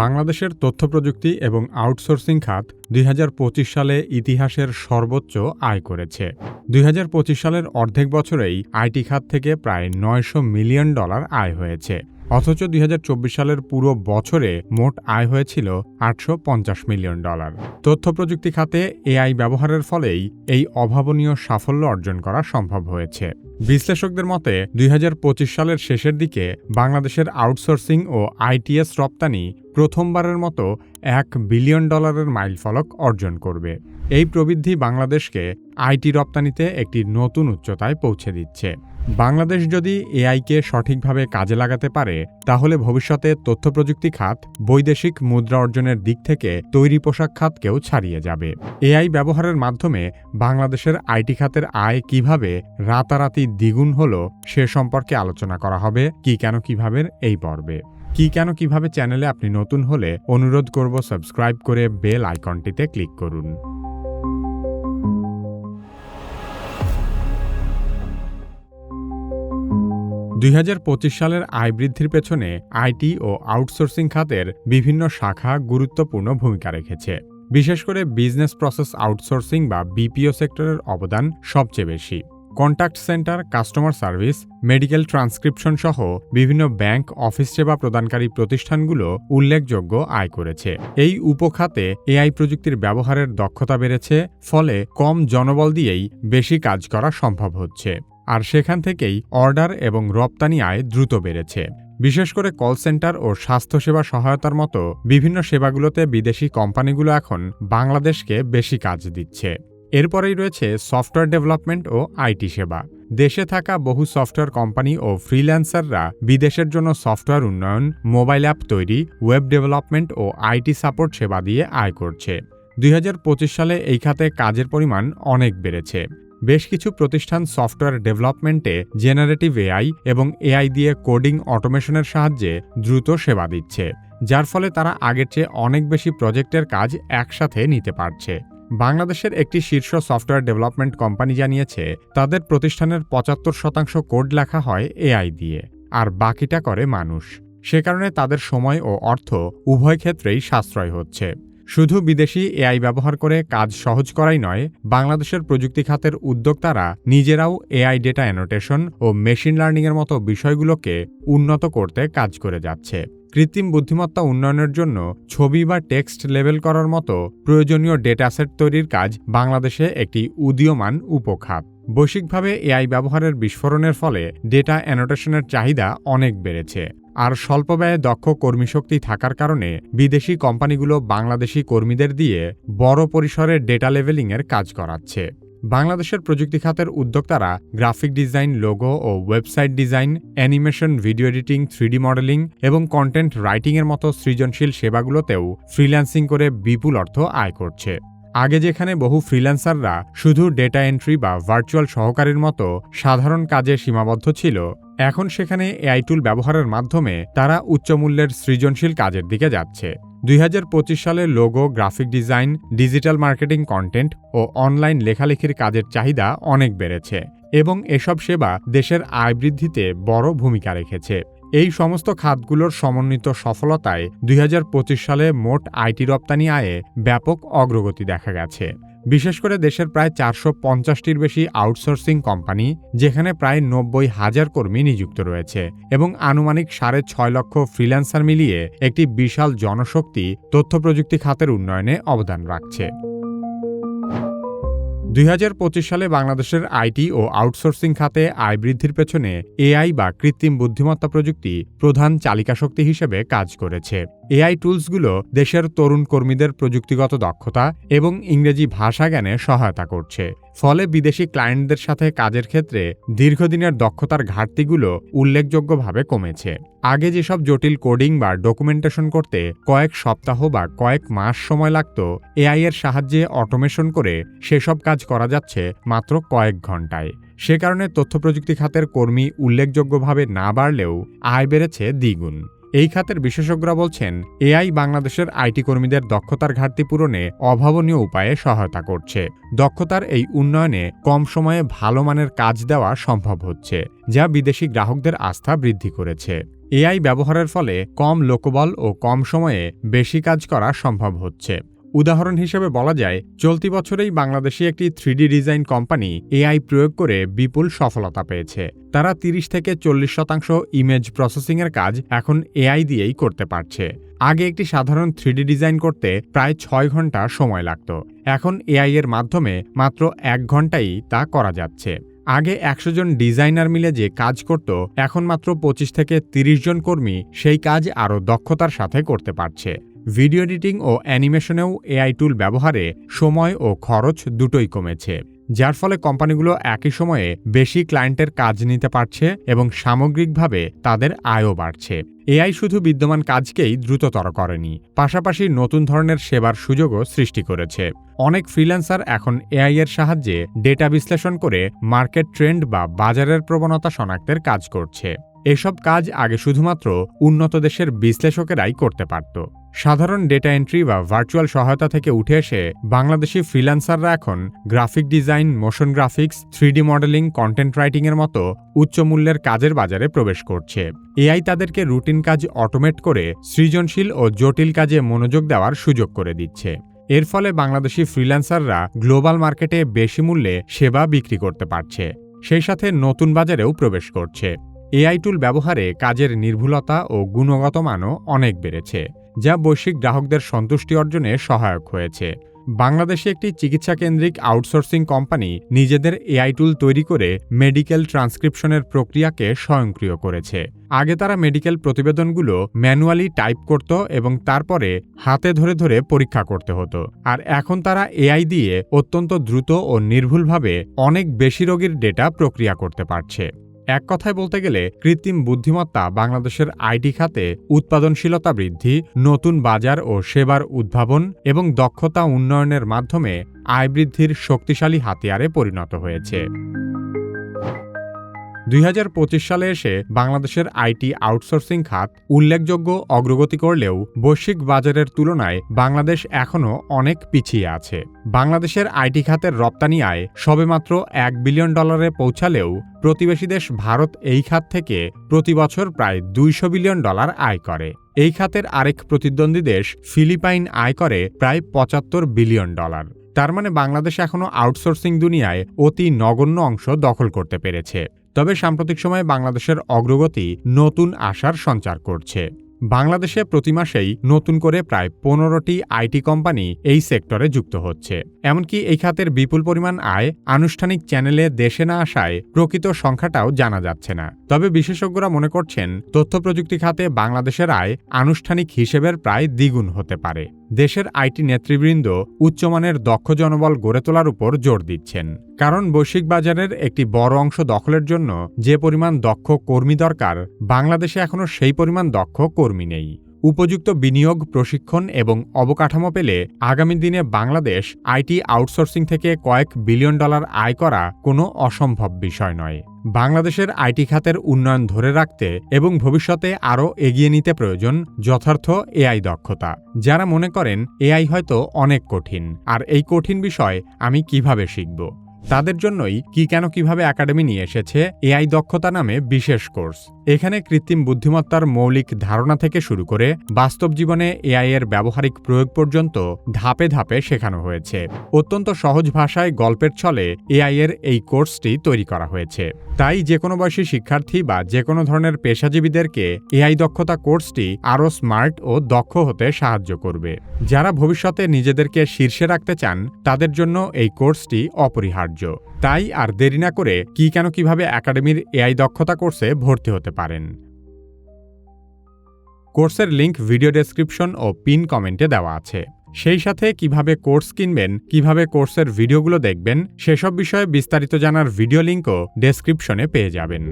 বাংলাদেশের তথ্য প্রযুক্তি এবং আউটসোর্সিং খাত দুই হাজার পঁচিশ সালে ইতিহাসের সর্বোচ্চ আয় করেছে। দুই হাজার পঁচিশ সালের অর্ধেক বছরেই আইটি খাত থেকে প্রায় নয়শো মিলিয়ন ডলার আয় হয়েছে। অথচ দুই হাজার চব্বিশ সালের পুরো বছরে মোট আয় হয়েছিল আটশো পঞ্চাশ মিলিয়ন ডলার। তথ্য প্রযুক্তি খাতে এআই ব্যবহারের ফলেই এই অভাবনীয় সাফল্য অর্জন করা সম্ভব হয়েছে। বিশ্লেষকদের মতে, দুই হাজার পঁচিশ সালের শেষের দিকে বাংলাদেশের আউটসোর্সিং ও আইটিএস রপ্তানি প্রথমবারের মতো এক বিলিয়ন ডলারের মাইলফলক অর্জন করবে। এই প্রবৃদ্ধি বাংলাদেশকে আইটি রপ্তানিতে একটি নতুন উচ্চতায় পৌঁছে দিচ্ছে। বাংলাদেশ যদি এআইকে সঠিকভাবে কাজে লাগাতে পারে, তাহলে ভবিষ্যতে তথ্য প্রযুক্তি খাত, বৈদেশিক মুদ্রা অর্জনের দিক থেকে তৈরি পোশাক খাতকেও ছাড়িয়ে যাবে। এআই ব্যবহারের মাধ্যমে বাংলাদেশের আইটি খাতের আয় কীভাবে রাতারাতি দ্বিগুণ হল, সে সম্পর্কে আলোচনা করা হবে, কি কেন কীভাবে, এই পর্বে। কি কেন কীভাবে চ্যানেলে আপনি নতুন হলে অনুরোধ করব সাবস্ক্রাইব করে বেল আইকনটিতে ক্লিক করুন। দুই হাজার পঁচিশ সালের আয় বৃদ্ধির পেছনে আইটি ও আউটসোর্সিং খাতের বিভিন্ন শাখা গুরুত্বপূর্ণ ভূমিকা রেখেছে। বিশেষ করে বিজনেস প্রসেস আউটসোর্সিং বা বিপিও সেক্টরের অবদান সবচেয়ে বেশি। Contact center, customer service, medical transcription সহ বিভিন্ন ব্যাংক, অফিস সেবা প্রদানকারী প্রতিষ্ঠানগুলো উল্লেখযোগ্য আয় করেছে। এই উপখাতে এআই প্রযুক্তির ব্যবহারের দক্ষতা বেড়েছে, ফলে কম জনবল দিয়েই বেশি কাজ করা সম্ভব হচ্ছে। আর সেখান থেকেই অর্ডার এবং রপ্তানি আয় দ্রুত বেড়েছে। বিশেষ করে কল সেন্টার ও স্বাস্থ্যসেবা সহায়তার মতো বিভিন্ন সেবাগুলোতে বিদেশি কোম্পানিগুলো এখন বাংলাদেশকে বেশি কাজ দিচ্ছে। এরপরেই রয়েছে সফটওয়্যার ডেভেলপমেন্ট ও আইটি সেবা। দেশে থাকা বহু সফটওয়্যার কোম্পানি ও ফ্রিল্যান্সাররা বিদেশের জন্য সফটওয়্যার উন্নয়ন, মোবাইল অ্যাপ তৈরি, ওয়েব ডেভেলপমেন্ট ও আইটি সাপোর্ট সেবা দিয়ে আয় করছে। দুই হাজার পঁচিশ সালে এই খাতে কাজের পরিমাণ অনেক বেড়েছে। বেশ কিছু প্রতিষ্ঠান সফটওয়্যার ডেভেলপমেন্টে জেনারেটিভ এআই এবং এআই দিয়ে কোডিং অটোমেশনের সাহায্যে দ্রুত সেবা দিচ্ছে, যার ফলে তারা আগের চেয়ে অনেক বেশি প্রজেক্টের কাজ একসাথে নিতে পারছে। বাংলাদেশের একটি শীর্ষ সফটওয়্যার ডেভেলপমেন্ট কোম্পানি জানিয়েছে, তাদের প্রতিষ্ঠানের পঁচাত্তর শতাংশ কোড লেখা হয় এআই দিয়ে, আর বাকিটা করে মানুষ। সে কারণে তাদের সময় ও অর্থ উভয় ক্ষেত্রেই সাশ্রয় হচ্ছে। শুধু বিদেশি এআই ব্যবহার করে কাজ সহজ করাই নয়, বাংলাদেশের প্রযুক্তি খাতের উদ্যোক্তারা নিজেরাও এআই ডেটা অ্যানোটেশন ও মেশিন লার্নিংয়ের মতো বিষয়গুলোকে উন্নত করতে কাজ করে যাচ্ছে। কৃত্রিম বুদ্ধিমত্তা উন্নয়নের জন্য ছবি বা টেক্সট লেবেল করার মতো প্রয়োজনীয় ডেটাসেট তৈরির কাজ বাংলাদেশে একটি উদীয়মান উপখাত। বৈশ্বিকভাবে এআই ব্যবহারের বিস্ফোরণের ফলে ডেটা অ্যানোটেশনের চাহিদা অনেক বেড়েছে। আর স্বল্প ব্যয়ে দক্ষ কর্মীশক্তি থাকার কারণে বিদেশি কোম্পানিগুলো বাংলাদেশি কর্মীদের দিয়ে বড় পরিসরে ডেটা লেভেলিংয়ের কাজ করাচ্ছে। বাংলাদেশের প্রযুক্তি খাতের উদ্যোক্তারা গ্রাফিক ডিজাইন, লোগো ও website design, animation, video editing, three D modeling এবং কন্টেন্ট রাইটিংয়ের মতো সৃজনশীল সেবাগুলোতেও ফ্রিল্যান্সিং করে বিপুল অর্থ আয় করছে। আগে যেখানে বহু ফ্রিল্যান্সাররা শুধু ডেটা এন্ট্রি বা ভার্চুয়াল সহকারীর মতো সাধারণ কাজে সীমাবদ্ধ ছিল এখন সেখানে এআই টুল ব্যবহারের মাধ্যমে তারা উচ্চমূল্যের সৃজনশীল কাজের দিকে যাচ্ছে। দুই হাজার পঁচিশ সালে logo graphic design digital marketing content ও অনলাইন লেখালেখির কাজের চাহিদা অনেক বেড়েছে এবং এসব সেবা দেশের আয় বৃদ্ধিতে বড় ভূমিকা রেখেছে। এই সমস্ত খাতগুলোর সমন্বিত সফলতায় দুই হাজার পঁচিশ সালে মোট আইটি রপ্তানি আয়ে ব্যাপক অগ্রগতি দেখা গেছে। বিশেষ করে দেশের প্রায় চারশো পঞ্চাশটির বেশি আউটসোর্সিং কোম্পানি, যেখানে প্রায় নব্বই হাজার কর্মী নিযুক্ত রয়েছে এবং আনুমানিক সাড়ে ছয় লক্ষ ফ্রিল্যান্সার মিলিয়ে একটি বিশাল জনশক্তি তথ্য প্রযুক্তি খাতের উন্নয়নে অবদান রাখছে। দুই হাজার পঁচিশ সালে বাংলাদেশের আইটি ও আউটসোর্সিং খাতে আয় বৃদ্ধির পেছনে এআই বা কৃত্রিম বুদ্ধিমত্তা প্রযুক্তি প্রধান চালিকা শক্তি হিসেবে কাজ করেছে। এআই টুলসগুলো দেশের তরুণ কর্মীদের প্রযুক্তিগত দক্ষতা এবং ইংরেজি ভাষা জ্ঞানে সহায়তা করছে। ফলে বিদেশি ক্লায়েন্টদের সাথে কাজের ক্ষেত্রে দীর্ঘদিনের দক্ষতার ঘাটতিগুলো উল্লেখযোগ্যভাবে কমেছে। আগে যেসব জটিল কোডিং বা ডকুমেন্টেশন করতে কয়েক সপ্তাহ বা কয়েক মাস সময় লাগত এআই এর সাহায্যে অটোমেশন করে সেসব কাজ করা যাচ্ছে মাত্র কয়েক ঘন্টায় সে কারণে তথ্য প্রযুক্তি খাতের কর্মী উল্লেখযোগ্যভাবে না বাড়লেও আয় বেড়েছে দ্বিগুণ। এই খাতের বিশেষজ্ঞরা বলছেন, এআই বাংলাদেশের আইটি কর্মীদের দক্ষতার ঘাটতি পূরণে অভাবনীয় উপায়ে সহায়তা করছে। দক্ষতার এই উন্নয়নে কম সময়ে ভালো মানের কাজ দেওয়া সম্ভব হচ্ছে, যা বিদেশি গ্রাহকদের আস্থা বৃদ্ধি করেছে। এআই ব্যবহারের ফলে কম লোকবল ও কম সময়ে বেশি কাজ করা সম্ভব হচ্ছে। উদাহরণ হিসেবে বলা যায়, চলতি বছরেই বাংলাদেশি একটি থ্রিডি ডিজাইন কোম্পানি এআই প্রয়োগ করে বিপুল সফলতা পেয়েছে। তারা ৩০ থেকে চল্লিশ শতাংশ ইমেজ প্রসেসিংয়ের কাজ এখন এআই দিয়েই করতে পারছে। আগে একটি সাধারণ থ্রিডি ডিজাইন করতে প্রায় ছয় ঘণ্টা সময় লাগত। এখন এআই এর মাধ্যমে মাত্র এক ঘন্টাই তা করা যাচ্ছে। আগে একশো জন ডিজাইনার মিলে যে কাজ করত, এখন মাত্র পঁচিশ থেকে ৩০ জন কর্মী সেই কাজ আরও দক্ষতার সাথে করতে পারছে। ভিডিও এডিটিং ও অ্যানিমেশনেও এআই টুল ব্যবহারে সময় ও খরচ দুটোই কমেছে, যার ফলে কোম্পানিগুলো একই সময়ে বেশি ক্লায়েন্টের কাজ নিতে পারছে এবং সামগ্রিকভাবে তাদের আয়ও বাড়ছে। এআই শুধু বিদ্যমান কাজকেই দ্রুততর করেনি, পাশাপাশি নতুন ধরনের সেবার সুযোগও সৃষ্টি করেছে। অনেক ফ্রিল্যান্সার এখন এআই এর সাহায্যে ডেটা বিশ্লেষণ করে মার্কেট ট্রেন্ড বা বাজারের প্রবণতা শনাক্তের কাজ করছে। এসব কাজ আগে শুধুমাত্র উন্নত দেশের বিশ্লেষকেরাই করতে পারত। সাধারণ ডেটা এন্ট্রি বা ভার্চুয়াল সহায়তা থেকে উঠে এসে বাংলাদেশি ফ্রিল্যান্সাররা এখন graphic design motion graphics three D modeling content রাইটিংয়ের মতো উচ্চ মূল্যের কাজের বাজারে প্রবেশ করছে। এআই তাদেরকে রুটিন কাজ অটোমেট করে সৃজনশীল ও জটিল কাজে মনোযোগ দেওয়ার সুযোগ করে দিচ্ছে। এর ফলে বাংলাদেশি ফ্রিল্যান্সাররা গ্লোবাল মার্কেটে বেশি মূল্যে সেবা বিক্রি করতে পারছে। সেই সাথে নতুন বাজারেও প্রবেশ করছে। এআই টুল ব্যবহারে কাজের নির্ভুলতা ও গুণগত মানও অনেক বেড়েছে, যা বৈশ্বিক গ্রাহকদের সন্তুষ্টি অর্জনে সহায়ক হয়েছে। বাংলাদেশে একটি চিকিৎসা কেন্দ্রিক আউটসোর্সিং কোম্পানি নিজেদের এআই টুল তৈরি করে মেডিকেল ট্রান্সক্রিপশনের প্রক্রিয়াকে স্বয়ংক্রিয় করেছে। আগে তারা মেডিকেল প্রতিবেদনগুলো ম্যানুয়ালি টাইপ করত এবং তারপরে হাতে ধরে ধরে পরীক্ষা করতে হতো। আর এখন তারা এআই দিয়ে অত্যন্ত দ্রুত ও নির্ভুলভাবে অনেক বেশি রোগীর ডেটা প্রক্রিয়া করতে পারছে। এক কথায় বলতে গেলে, কৃত্রিম বুদ্ধিমত্তা বাংলাদেশের আইটি খাতে উৎপাদনশীলতা বৃদ্ধি, নতুন বাজার ও সেবার উদ্ভাবন এবং দক্ষতা উন্নয়নের মাধ্যমে আয় বৃদ্ধির শক্তিশালী হাতিয়ারে পরিণত হয়েছে। দুই হাজার পঁচিশ সালে এসে বাংলাদেশের আইটি আউটসোর্সিং খাত উল্লেখযোগ্য অগ্রগতি করলেও বৈশ্বিক বাজারের তুলনায় বাংলাদেশ এখনও অনেক পিছিয়ে আছে। বাংলাদেশের আইটি খাতের রপ্তানি আয় সবেমাত্র এক বিলিয়ন ডলারে পৌঁছালেও প্রতিবেশী দেশ ভারত এই খাত থেকে প্রতি বছর প্রায় দুইশো বিলিয়ন ডলার আয় করে। এই খাতের আরেক প্রতিদ্বন্দ্বী দেশ ফিলিপাইন আয় করে প্রায় পঁচাত্তর বিলিয়ন ডলার। তার মানে বাংলাদেশ এখনও আউটসোর্সিং দুনিয়ায় অতি নগণ্য অংশ দখল করতে পেরেছে। তবে সাম্প্রতিক সময়ে বাংলাদেশের অগ্রগতি নতুন আশার সঞ্চার করছে। বাংলাদেশে প্রতি মাসেই নতুন করে প্রায় পনেরোটি আইটি কোম্পানি এই সেক্টরে যুক্ত হচ্ছে। এমনকি এই খাতের বিপুল পরিমাণ আয় আনুষ্ঠানিক চ্যানেলে দেশে না আসায় প্রকৃত সংখ্যাটাও জানা যাচ্ছে না। তবে বিশেষজ্ঞরা মনে করছেন তথ্য প্রযুক্তি খাতে বাংলাদেশের আয় আনুষ্ঠানিক হিসেবের প্রায় দ্বিগুণ হতে পারে। দেশের আইটি নেতৃবৃন্দ উচ্চমানের দক্ষ জনবল গড়ে তোলার উপর জোর দিচ্ছেন। কারণ বৈশ্বিক বাজারের একটি বড় অংশ দখলের জন্য যে পরিমাণ দক্ষ কর্মী দরকার, বাংলাদেশে এখনও সেই পরিমাণ দক্ষ কর্মী নেই। উপযুক্ত বিনিয়োগ, প্রশিক্ষণ এবং অবকাঠামো পেলে আগামী দিনে বাংলাদেশ আইটি আউটসোর্সিং থেকে কয়েক বিলিয়ন ডলার আয় করা কোনো অসম্ভব বিষয় নয়। বাংলাদেশের আইটি খাতের উন্নয়ন ধরে রাখতে এবং ভবিষ্যতে আরও এগিয়ে নিতে প্রয়োজন যথার্থ এআই দক্ষতা। যারা মনে করেন, এআই হয়তো অনেক কঠিন। আর এই কঠিন বিষয় আমি কীভাবে শিখব? তাদের জন্যই কি কেন কীভাবে একাডেমি নিয়ে এসেছে এআই দক্ষতা নামে বিশেষ কোর্স। এখানে কৃত্রিম বুদ্ধিমত্তার মৌলিক ধারণা থেকে শুরু করে বাস্তব জীবনে এআই এর ব্যবহারিক প্রয়োগ পর্যন্ত ধাপে ধাপে শেখানো হয়েছে। অত্যন্ত সহজ ভাষায় গল্পের ছলে এআই এর এই কোর্সটি তৈরি করা হয়েছে। তাই যে কোনো বয়সী শিক্ষার্থী বা যে কোনো ধরনের পেশাজীবীদেরকে এআই দক্ষতা কোর্সটি আরও স্মার্ট ও দক্ষ হতে সাহায্য করবে। যারা ভবিষ্যতে নিজেদেরকে শীর্ষে রাখতে চান, তাদের জন্য এই কোর্সটি অপরিহার্য তাই আর দেরি না করে কি কেন কীভাবে একাডেমির এআই দক্ষতা কোর্সে ভর্তি হতে পারেন। কোর্সের লিংক ভিডিও ডেসক্রিপশন ও পিন কমেন্টে দেওয়া আছে। সেই সাথে কীভাবে কোর্স কিনবেন, কীভাবে কোর্সের ভিডিওগুলো দেখবেন, সেসব বিষয়ে বিস্তারিত জানার ভিডিও লিঙ্কও ডেসক্রিপশনে পেয়ে যাবেন।